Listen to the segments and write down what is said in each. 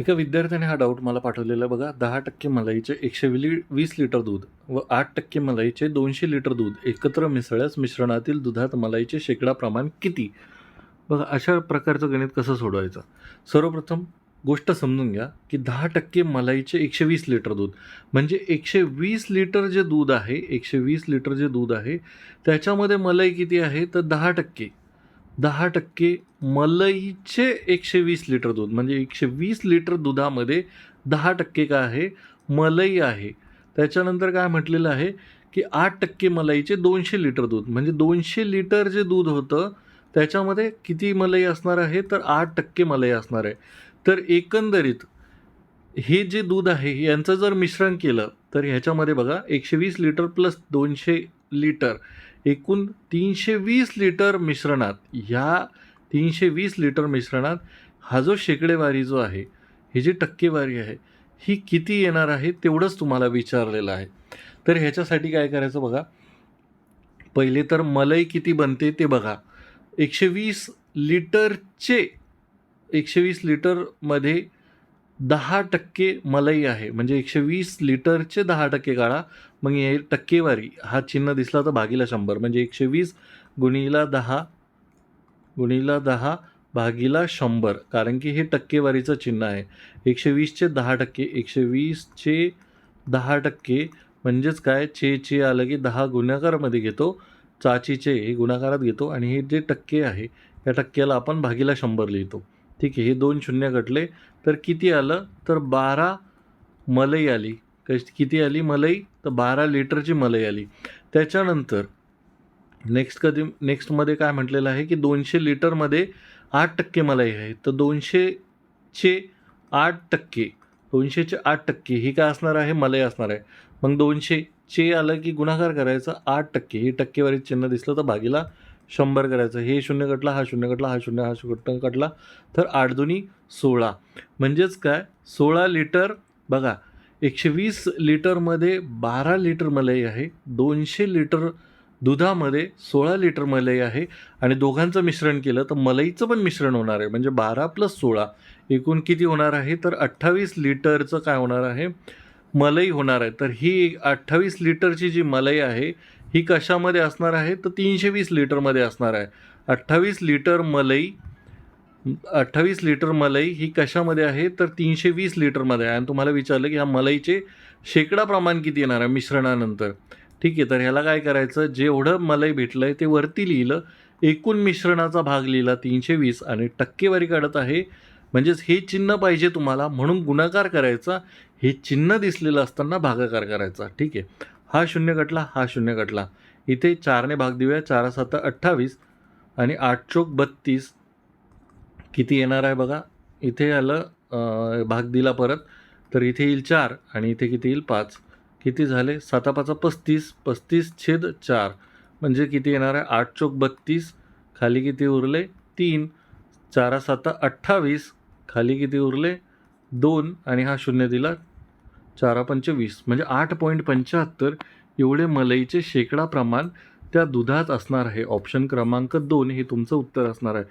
एका विद्यार्थ्याने हा डाऊट मला पाठवलेला बघा दहा टक्के मलाईचे एकशे विली वीस लिटर दूध व आठ टक्के मलाईचे दोनशे लिटर दूध एकत्र मिसळ्यास मिश्रणातील दुधात मलाईचे शेकडा प्रमाण किती? बघा अशा प्रकारचं गणित कसं सोडवायचं? सर्वप्रथम गोष्ट समजून घ्या की दहा टक्के मलाईचे एकशे वीस लिटर दूध म्हणजे एकशे वीस लिटर जे दूध आहे एकशे वीस लिटर जे दूध आहे त्याच्यामध्ये मलाई किती आहे? तर दहा टक्के. दहा टक्के मलईचे एकशे वीस लिटर दूध म्हणजे एकशे वीस लिटर दुधामध्ये दहा टक्के काय आहे? मलई आहे. त्याच्यानंतर काय म्हटलेलं आहे की आठ टक्के मलईचे दोनशे लिटर दूध म्हणजे दोनशे लिटर जे दूध होतं त्याच्यामध्ये किती मलई असणार आहे? तर आठ टक्के मलई असणार आहे. तर एकंदरीत हे जे दूध आहे यांचं जर मिश्रण केलं तर ह्याच्यामध्ये बघा एकशे वीस लिटर प्लस दोनशे लिटर एकूण तीनशे वीस लिटर मिश्रणात ह्या तीनशे वीस लिटर मिश्रणात हा जो शेकडेवारी जो आहे ही जी टक्केवारी आहे ही किती येणार आहे तेवढंच तुम्हाला विचारलेलं आहे. तर ह्याच्यासाठी काय करायचं बघा पहिले तर मलई किती बनते ते बघा. एकशे वीस लिटरचे एकशे वीस लिटरमध्ये दहा टक्के मलई आहे. म्हणजे एकशे वीस लिटरचे दहा टक्के काढा मग हे टक्केवारी हा चिन्ह दिसला तर भागीला शंभर. म्हणजे एकशे वीस गुणीला दहा गुणीला दहा भागीला शंभर. कारण की हे टक्केवारीचं चिन्ह आहे. एकशे वीसचे दहा टक्के एकशे वीसचे दहा टक्के म्हणजेच काय? चे चे आलं की दहा गुणाकारामध्ये घेतो चाचीचे हे गुणाकारात घेतो आणि हे जे टक्के आहे या टक्क्याला आपण भागीला शंभर लिहितो. ठीक आहे हे दोन शून्य घटले. तर किती आलं? तर बारा मलई आली. कशी किती आली मलई? तर बारा लिटरची मलई आली. त्याच्यानंतर नेक्स्ट कधी नेक्स्टमध्ये काय म्हटलेलं आहे की दोनशे लिटरमध्ये आठ टक्के मलई आहे. तर दोनशेचे आठ टक्के दोनशेचे आठ टक्के ही काय असणार आहे? मलई असणार आहे. मग दोनशे चे आलं की गुणाकार करायचा आठ टक्के. ही टक्केवारी चिन्ह दिसलं तर भागीला शंभर करायचं. हे शून्य कटला हा शून्य कटला हा शून्य हा शून्य कटला तर आठ दोन्ही सोळा. म्हणजेच काय? सोळा लिटर बघा एकशे वीस लिटरमध्ये बारा लिटर मलई आहे दोनशे लिटर दुधामध्ये सोळा लिटर मलई आहे आणि दोघांचं मिश्रण केलं तर मलईचं पण मिश्रण होणार आहे. म्हणजे बारा प्लस सोळा एकूण किती होणार आहे? तर अठ्ठावीस लिटरचं काय होणार आहे? मलई होणार आहे. तर ही अठ्ठावीस लिटरची जी मलई आहे ही कशामध्ये असणार आहे? तर तीनशे वीस लिटरमध्ये असणार आहे. अठ्ठावीस लिटर मलई अठ्ठावीस लिटर मलई ही कशामध्ये आहे? तर तीनशे वीस लिटरमध्ये आहे. आणि तुम्हाला विचारलं की ह्या मलईचे शेकडा प्रमाण किती येणार आहे मिश्रणानंतर? ठीक आहे तर ह्याला काय करायचं? जेवढं मलई भेटलं आहे ते वरती लिहिलं एकूण मिश्रणाचा भाग लिहिला तीनशे वीस आणि टक्केवारी काढत आहे. म्हणजेच हे चिन्ह पाहिजे तुम्हाला म्हणून गुणाकार करायचा. हे चिन्ह दिसलेलं असताना भागाकार करायचा. ठीक आहे. हा शून्य कटला हा शून्य कटला इथे चारने भाग देऊया. चारा सात अठ्ठावीस आणि आठ चोक बत्तीस. किती येणार आहे बघा? इथे आलं भाग दिला परत. तर इथे येईल चार आणि इथे किती येईल? पाच. किती झाले? सातापाचा पस्तीस. पस्तीस छेद चार. म्हणजे किती येणार आहे? आठ चोक बत्तीस. खाली किती उरले? तीन. चारा साता अठ्ठावीस. खाली किती उरले? दोन. आणि हा शून्य दिला चारा पंचवीस म्हणजे आठ पॉईंट पंच्याहत्तर एवढे मलईचे शेकडा प्रमाण त्या दुधात असणार आहे. ऑप्शन क्रमांक दोन हे तुमचं उत्तर असणार आहे.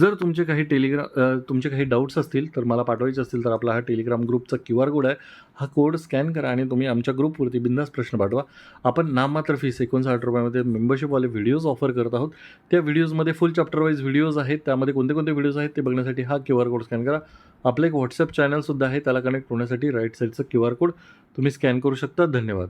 जर तुमचे काही टेलिग्राम तुमचे काही डाऊट्स असतील तर मला पाठवायचे असतील तर आपला हा टेलिग्राम ग्रुपचा क्यू आर कोड आहे. हा कोड स्कॅन करा आणि तुम्ही आमच्या ग्रुपवरती बिंदास प्रश्न पाठवा. आपण नाममात्र फीस एकोणसाठ रुपयामध्ये मेंबरशिपवाले व्हिडिओज ऑफर करत आहोत. त्या व्हिडिओजमध्ये फुल चॅप्टरवाईज व्हिडिओज आहेत. त्यामध्ये कोणते कोणते व्हिडिओज आहेत ते बघण्यासाठी हा क्यू आर कोड स्कॅन करा. आपलं एक व्हॉट्सअप चॅनलसुद्धा आहे. त्याला कनेक्ट होण्यासाठी राईट साईडचं क्यू आर कोड तुम्ही स्कॅन करू शकता. धन्यवाद.